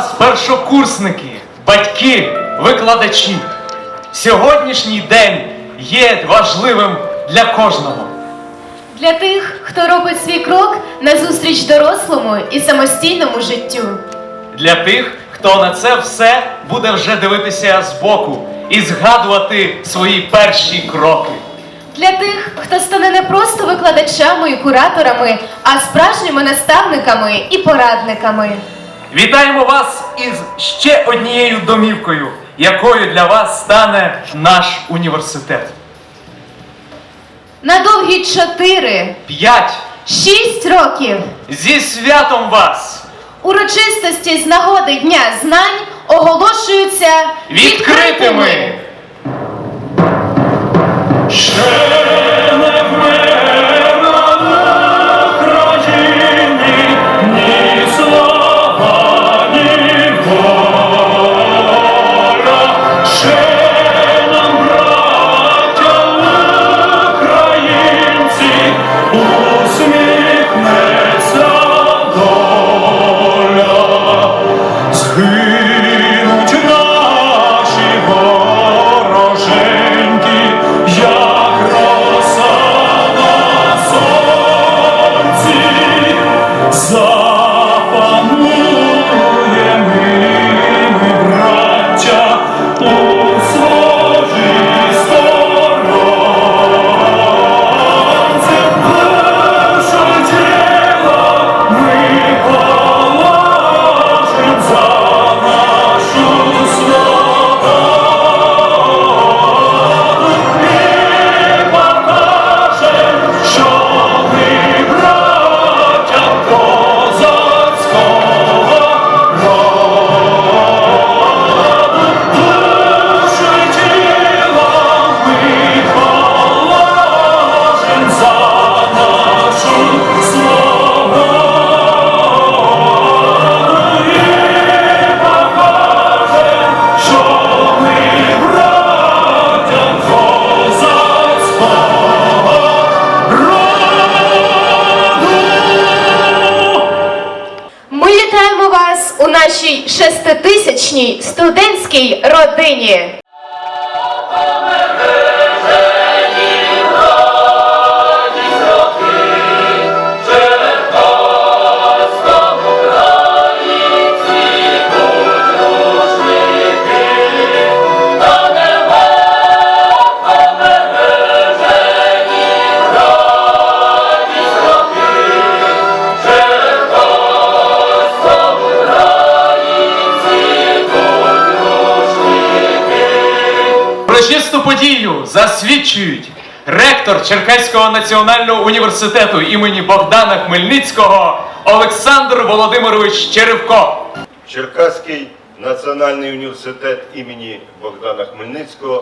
нас першокурсники, батьки, викладачі. Сьогоднішній день є важливим для кожного. Для тих, хто робить свій крок назустріч дорослому і самостійному життю. Для тих, хто на це все буде вже дивитися збоку і згадувати свої перші кроки. Для тих, хто стане не просто викладачами і кураторами, а справжніми наставниками і порадниками. Вітаємо вас із ще однією домівкою, якою для вас стане наш університет. На довгі чотири, П'ять шість років зі святом вас! урочистості з нагоди Дня знань оголошуються Відкритими! Згинуть студентській родині. Подію засвідчують ректор Черкаського національного університету імені Богдана Хмельницького Олександр Володимирович Черевко. Черкаський національний університет імені Богдана Хмельницького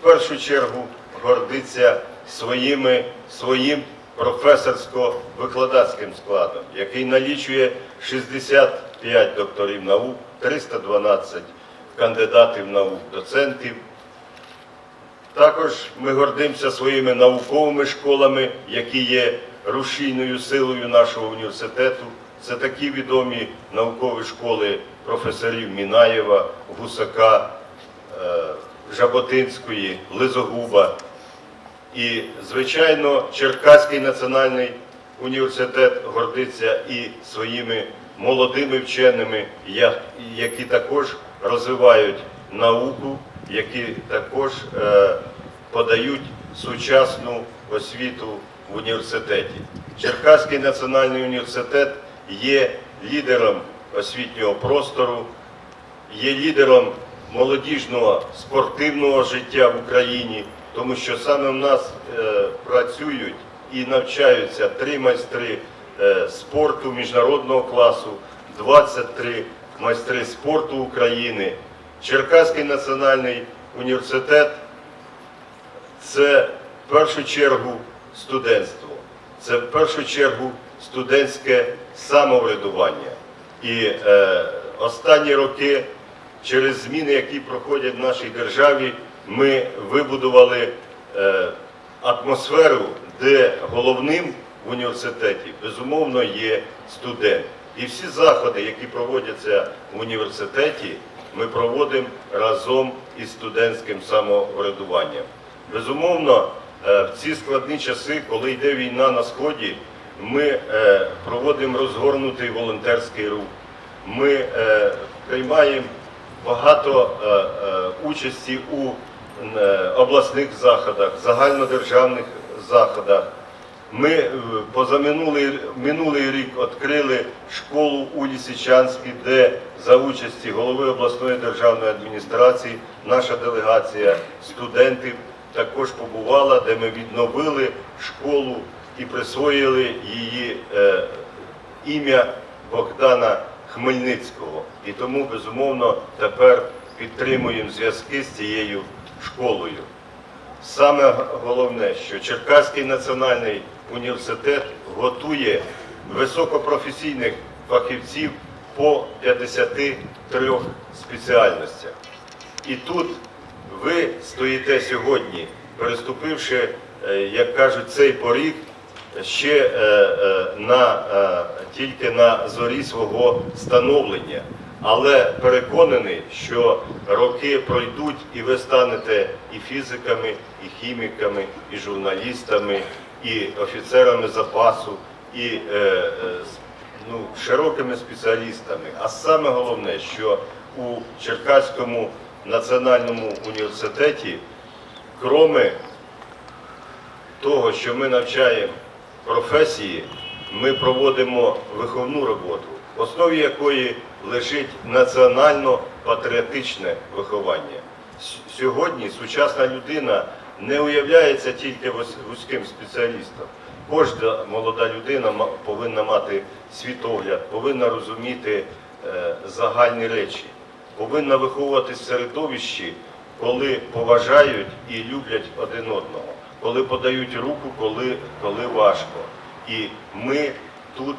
в першу чергу гордиться своїми, своїм професорсько-викладацьким складом, який налічує 65 докторів наук, 312 кандидатів наук, доцентів. Також ми гордимося своїми науковими школами, які є рушійною силою нашого університету. Це такі відомі наукові школи професорів Мінаєва, Гусака, е, Жаботинської, Лизогуба. І, звичайно, Черкаський національний університет гордиться і своїми молодими вченими, які також розвивають науку, які також е, подають сучасну освіту в університеті. Черкаський національний університет є лідером освітнього простору, є лідером молодіжного спортивного життя в Україні, тому що саме в нас е, працюють і навчаються три майстри е, спорту міжнародного класу, 23 майстри спорту України. Черкаський національний університет це в першу чергу студентство, це в першу чергу студентське самоврядування. І е, останні роки, через зміни, які проходять в нашій державі, ми вибудували е, атмосферу, де головним в університеті безумовно є студент. І всі заходи, які проводяться в університеті, ми проводимо разом із студентським самоврядуванням. Безумовно, е, в ці складні часи, коли йде війна на сході, ми е, проводимо розгорнутий волонтерський рух. Ми е, приймаємо багато участі у обласних заходах, загальнодержавних заходах. Ми позаминулий минулий рік відкрили школу у Лісичанській, де за участі голови обласної державної адміністрації наша делегація студентів також побувала, де ми відновили школу і присвоїли її е, ім'я Богдана Хмельницького. І тому, безумовно, тепер підтримуємо зв'язки з цією школою. Саме головне, що Черкаський національний університет готує високопрофесійних фахівців по 53 спеціальностях. І тут ви стоїте сьогодні, переступивши, е, як кажуть, цей поріг ще е, е, на, тільки на зорі свого становлення. Але переконаний, що роки пройдуть і ви станете і фізиками, і хіміками, і журналістами, і офіцерами запасу, і е, ну, широкими спеціалістами. А саме головне, що у Черкаському національному університеті, кроме того, що ми навчаємо професії, ми проводимо виховну роботу, в основі якої лежить національно-патріотичне виховання. Сьогодні сучасна людина не уявляється тільки вузьким спеціалістом. Кожна молода людина повинна мати світогляд, повинна розуміти е, загальні речі, повинна виховуватись середовищі, коли поважають і люблять один одного, коли подають руку, коли, коли важко. І ми тут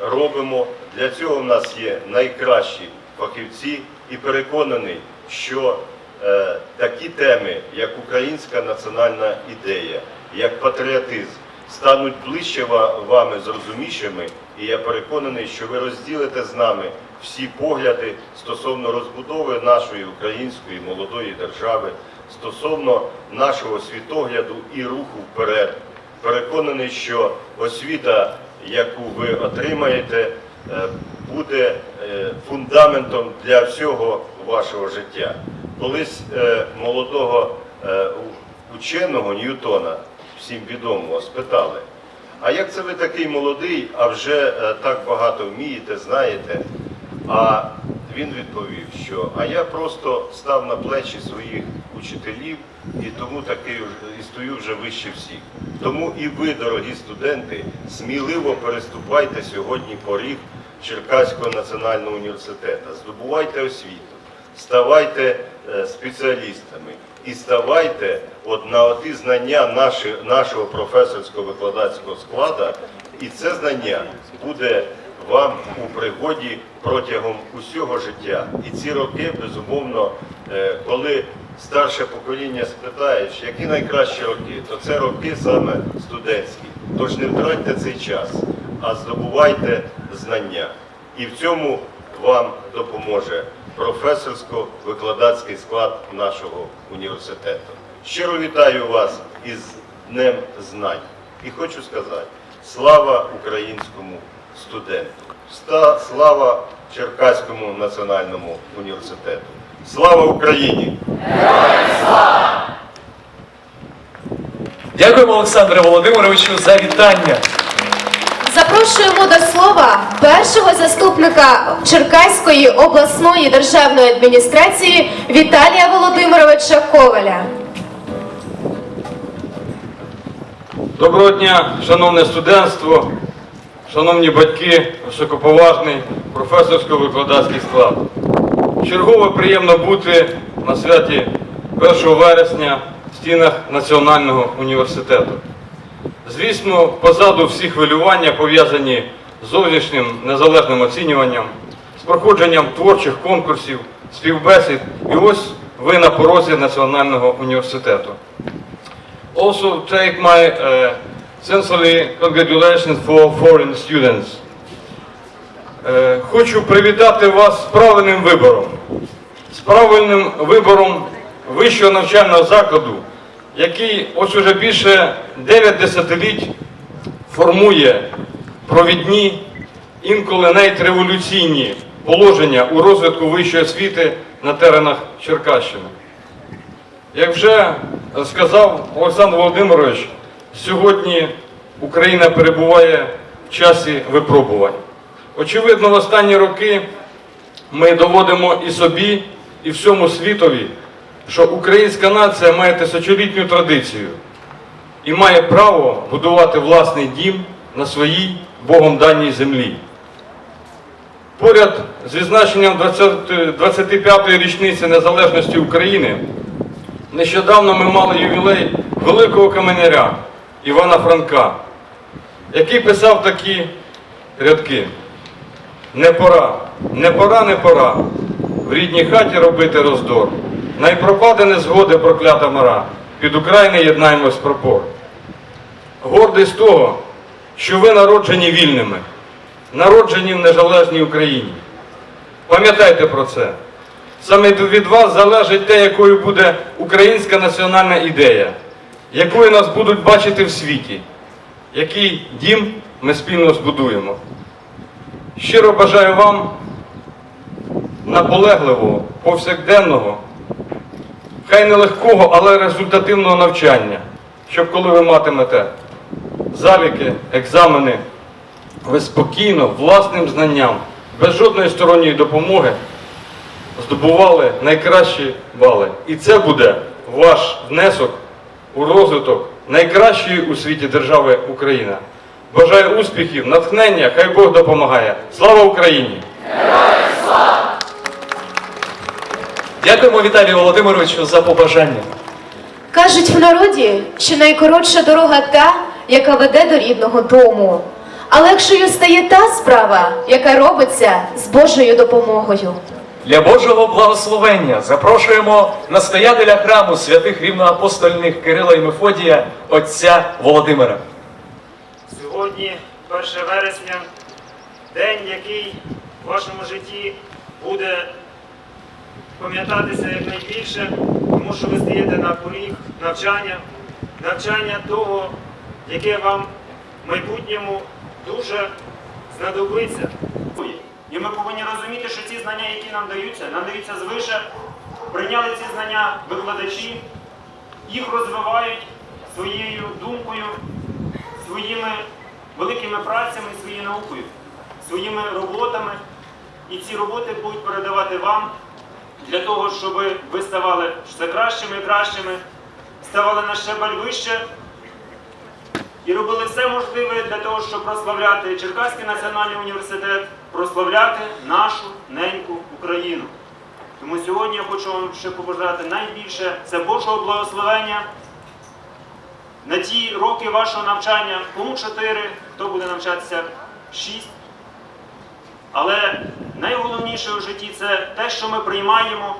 робимо, для цього в нас є найкращі фахівці і переконаний, що е, такі теми, як українська національна ідея, як патріотизм, стануть ближче вами зрозумішими, і я переконаний, що ви розділите з нами всі погляди стосовно розбудови нашої української молодої держави, стосовно нашого світогляду і руху вперед. Переконаний, що освіта, яку ви отримаєте, е, буде е, фундаментом для всього вашого життя. Колись е, молодого ученого Ньютона, всім відомого, спитали, а як це ви такий молодий, а вже так багато вмієте, знаєте? А він відповів, що а я просто став на плечі своїх учителів і тому такий і стою вже вище всіх. Тому і ви, дорогі студенти, сміливо переступайте сьогодні поріг Черкаського національного університету, здобувайте освіту, ставайте е, спеціалістами і ставайте от на оті знання наші, нашого професорського викладацького складу, і це знання буде вам у пригоді протягом усього життя. І ці роки, безумовно, е, коли старше покоління спитаєш, які найкращі роки, то це роки саме студентські. Тож не втратьте цей час, а здобувайте знання. І в цьому вам допоможе професорсько-викладацький склад нашого університету. Щиро вітаю вас із Днем Знань. І хочу сказати, слава українському студенту, слава Черкаському національному університету. Слава Україні! Дякуємо, Олександре Володимировичу, за вітання. Запрошуємо до слова першого заступника Черкаської обласної державної адміністрації Віталія Володимировича Коваля. Доброго дня, шановне студентство, шановні батьки, високоповажний професорсько-викладацький склад. Чергово приємно бути на святі 1 вересня в стінах Національного університету. Звісно, позаду всі хвилювання пов'язані з зовнішнім незалежним оцінюванням, з проходженням творчих конкурсів, співбесід, і ось ви на порозі Національного університету. also take my uh, sincerely congratulations for foreign students. Е, Хочу привітати вас з правильним вибором. З правильним вибором вищого навчального закладу, який ось уже більше 9 десятиліть формує провідні, інколи навіть революційні положення у розвитку вищої освіти на теренах Черкащини. Як вже сказав Олександр Володимирович, сьогодні Україна перебуває в часі випробувань. Очевидно, в останні роки ми доводимо і собі, і всьому світові, що українська нація має тисячолітню традицію і має право будувати власний дім на своїй Богом даній землі. Поряд з відзначенням 25-ї річниці незалежності України нещодавно ми мали ювілей великого каменяря Івана Франка, який писав такі рядки. Не пора, не пора, не пора в рідній хаті робити роздор. Най пропаде незгоди проклята мара, під України єднаємось пропор. Гордий того, що ви народжені вільними, народжені в незалежній Україні. Пам'ятайте про це. Саме від вас залежить те, якою буде українська національна ідея, якою нас будуть бачити в світі, який дім ми спільно збудуємо. Щиро бажаю вам наполегливого, повсякденного, хай не легкого, але результативного навчання, щоб коли ви матимете заліки, екзамени, ви спокійно, власним знанням, без жодної сторонньої допомоги здобували найкращі бали. І це буде ваш внесок у розвиток найкращої у світі держави Україна. Бажаю успіхів, натхнення, хай Бог допомагає. Слава Україні! Дякуємо Віталію Володимировичу за побажання. Кажуть в народі, що найкоротша дорога та, яка веде до рідного дому. Але якщо стає та справа, яка робиться з Божою допомогою. Для Божого благословення запрошуємо настоятеля храму святих рівноапостольних Кирила і Мефодія, отця Володимира. Сьогодні, 1 вересня, день, який в вашому житті буде пам'ятатися якнайбільше, тому що ви стаєте на поріг навчання, навчання того, яке вам в майбутньому дуже знадобиться. І ми повинні розуміти, що ці знання, які нам даються, нам даються звише, прийняли ці знання викладачі, їх розвивають своєю думкою, своїми великими працями, своєю наукою, своїми роботами. І ці роботи будуть передавати вам для того, щоб ви ставали все кращими і кращими, ставали на щебель вище і робили все можливе для того, щоб прославляти Черкаський національний університет, прославляти нашу неньку Україну. Тому сьогодні я хочу вам ще побажати найбільше це Божого благословення на ті роки вашого навчання, кому 4, хто буде навчатися 6. Але найголовніше у житті це те, що ми приймаємо,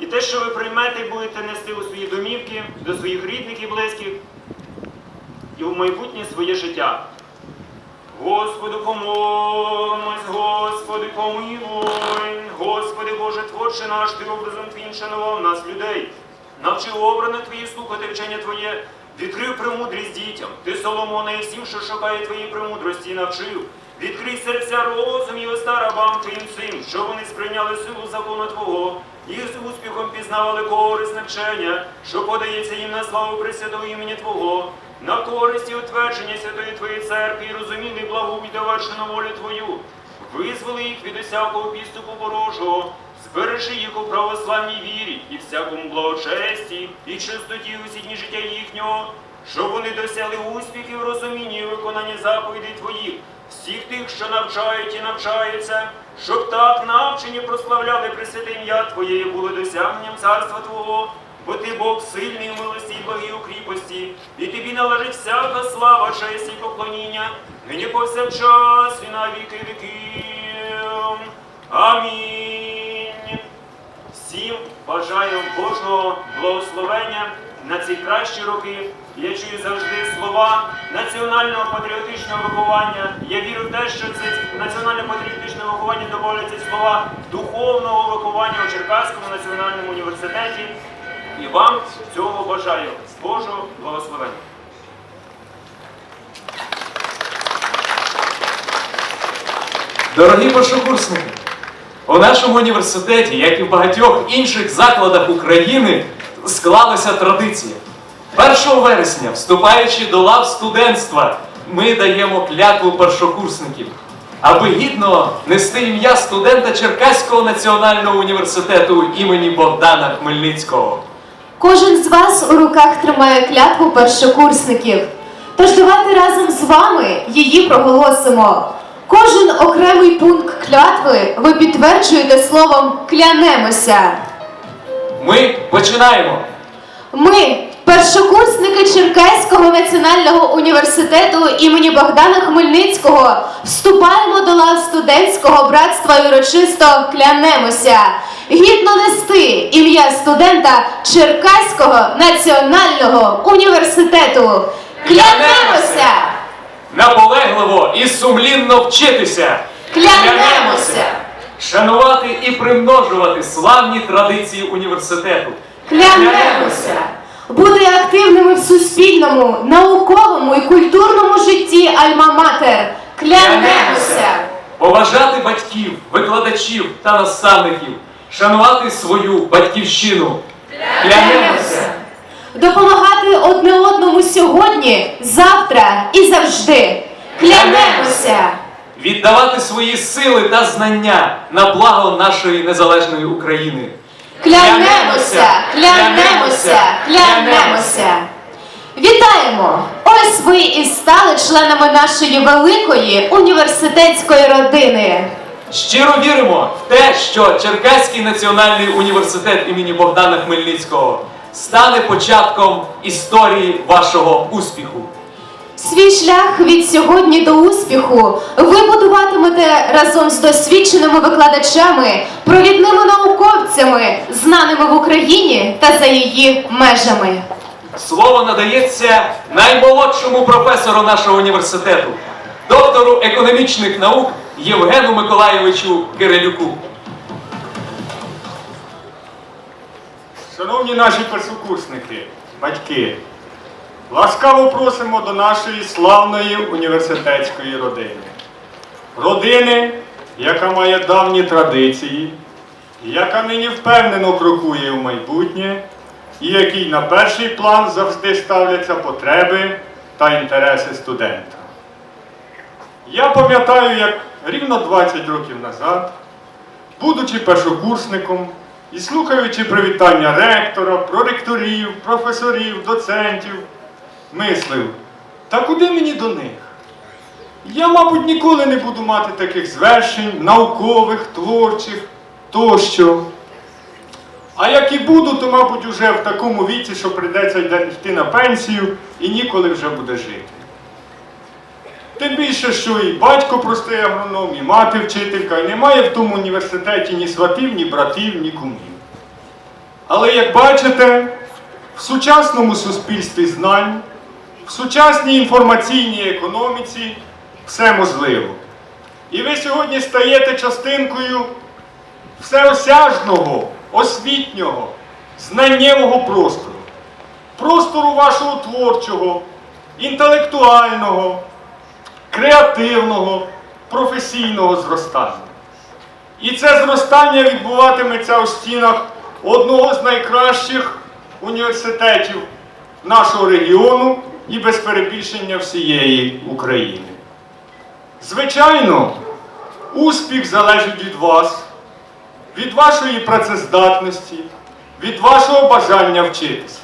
і те, що ви приймете і будете нести у свої домівки, до своїх рідних і близьких, і в майбутнє своє життя. Господу помолимось, Господи помилуй, Господи Боже, Творче наш, Ти образом Твоїм шанував нас, людей. Навчи обране Твої слухати вчення Твоє, відкрив премудрість дітям. Ти, Соломоне, і всім, що шукає Твої премудрості, навчив. Відкрий серця розум і уста рабам Твоїм цим, що вони сприйняли силу закону Твого, і з успіхом пізнавали корисне вчення, що подається їм на славу Пресвятого імені Твого, на користь і утвердження святої Твоєї церкви, і розуміли благу і довершену волю Твою. Визволи їх від усякого підступу ворожого, збережи їх у православній вірі і всякому благочесті, і чистоті усі дні життя їхнього, щоб вони досягли успіхів, розуміння і виконання заповідей Твоїх, всіх тих, що навчають і навчаються, щоб так навчені прославляли Пресвяте ім'я Твоє і були досягненням царства Твого, бо Ти Бог сильний у милості і благій у кріпості, і тобі належить всяка слава, честь і поклоніння, нині повсякчас і на віки віків. Амінь. Всім бажаю Божого благословення на ці кращі роки. Я чую завжди слова національного патріотичного виховання. Я вірю в те, що це національно-патріотичне виховання добавляться слова духовного виховання у Черкаському національному університеті. І вам цього бажаю. З Божого благословення. Дорогі першокурсники, у нашому університеті, як і в багатьох інших закладах України, склалася традиція. 1 вересня, вступаючи до лав студентства, ми даємо клятву першокурсників, аби гідно нести ім'я студента Черкаського національного університету імені Богдана Хмельницького. Кожен з вас у руках тримає клятву першокурсників. Тож давайте разом з вами її проголосимо. Кожен окремий пункт клятви ви підтверджуєте словом клянемося. Ми починаємо. Ми, першокурсники Черкаського національного університету імені Богдана Хмельницького, вступаємо до лав студентського братства і урочисто клянемося гідно нести ім'я студента Черкаського національного університету. Клянемося! Наполегливо і сумлінно вчитися. Клянемося! Шанувати і примножувати славні традиції університету. Клянемося! Бути активними в суспільному, науковому і культурному житті Альма-Матер. Клянемося! Поважати батьків, викладачів та наставників. Шанувати свою батьківщину. Клянемося. Допомагати одне одному сьогодні, завтра і завжди. Клянемося! Віддавати свої сили та знання на благо нашої незалежної України. Клянемося! Клянемося! Клянемося! Вітаємо! Ось ви і стали членами нашої великої університетської родини. Щиро віримо в те, що Черкаський національний університет імені Богдана Хмельницького стане початком історії вашого успіху. Свій шлях від сьогодні до успіху ви будуватимете разом з досвідченими викладачами, провідними науковцями, знаними в Україні та за її межами. Слово надається наймолодшому професору нашого університету, доктору економічних наук Євгену Миколайовичу Кирилюку. Шановні наші першокурсники, батьки, ласкаво просимо до нашої славної університетської родини. Родини, яка має давні традиції, яка нині впевнено крокує в майбутнє, і якій на перший план завжди ставляться потреби та інтереси студента. Я пам'ятаю, як рівно 20 років назад Будучи першокурсником і слухаючи привітання ректора, проректорів, професорів, доцентів, мислив, та куди мені до них? Я, мабуть, ніколи не буду мати таких звершень, наукових, творчих тощо. А як і буду, то, мабуть, уже в такому віці, що прийдеться йти на пенсію і ніколи вже буде жити. Тим більше, що і батько простий агроном, і мати вчителька, і немає в тому університеті ні сватів, ні братів, ні кумів. Але як бачите, в сучасному суспільстві знань, в сучасній інформаційній економіці все можливо. І ви сьогодні стаєте частинкою всеосяжного, освітнього, знаннєвого простору, простору вашого творчого, інтелектуального креативного, професійного зростання. І це зростання відбуватиметься у стінах одного з найкращих університетів нашого регіону і без перебільшення всієї України. Звичайно, успіх залежить від вас, від вашої працездатності, від вашого бажання вчитися,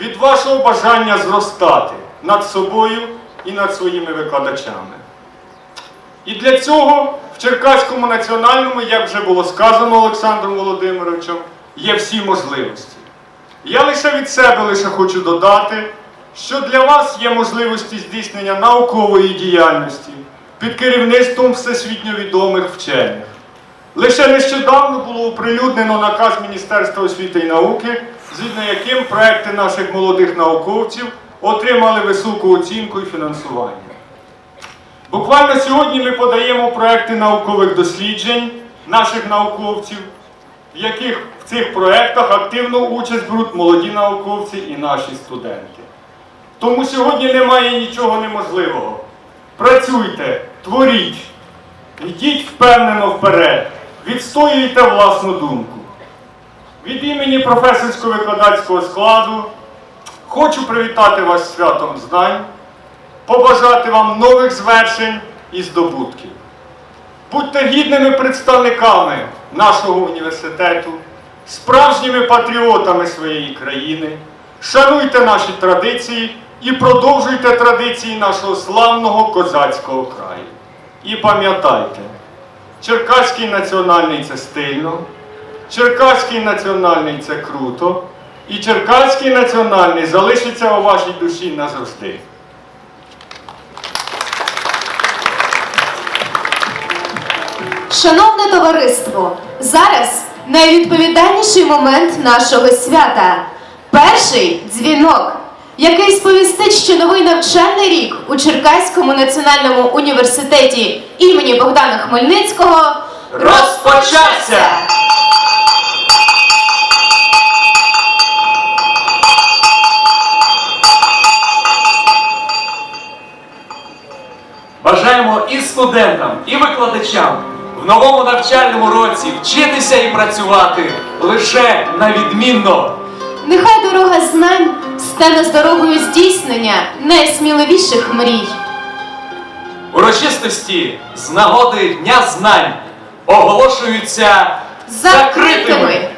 від вашого бажання зростати над собою і над своїми викладачами. І для цього в Черкаському національному, як вже було сказано Олександром Володимировичем, є всі можливості. Я лише від себе лише хочу додати, що для вас є можливості здійснення наукової діяльності під керівництвом всесвітньо відомих вчених. Лише нещодавно було оприлюднено наказ Міністерства освіти і науки згідно яким проекти наших молодих науковців отримали високу оцінку і фінансування. Буквально сьогодні ми подаємо проекти наукових досліджень наших науковців, в яких в цих проектах активну участь беруть молоді науковці і наші студенти. Тому сьогодні немає нічого неможливого. Працюйте, творіть, йдіть впевнено вперед, відстоюйте власну думку. Від імені професорсько-викладацького складу хочу привітати вас святом знань, побажати вам нових звершень і здобутків. Будьте гідними представниками нашого університету, справжніми патріотами своєї країни, шануйте наші традиції і продовжуйте традиції нашого славного козацького краю. І пам'ятайте, Черкаський національний це стильно, Черкаський національний це круто, і Черкаський національний залишиться у вашій душі назавжди. Шановне товариство, зараз найвідповідальніший момент нашого свята. Перший дзвінок, який сповістить, що новий навчальний рік у Черкаському національному університеті імені Богдана Хмельницького Розпочався! Студентам, і викладачам в новому навчальному році вчитися і працювати лише на відмінно. Нехай дорога знань стане з дорогою здійснення найсміливіших мрій. Урочистості з нагоди Дня знань оголошуються закритими.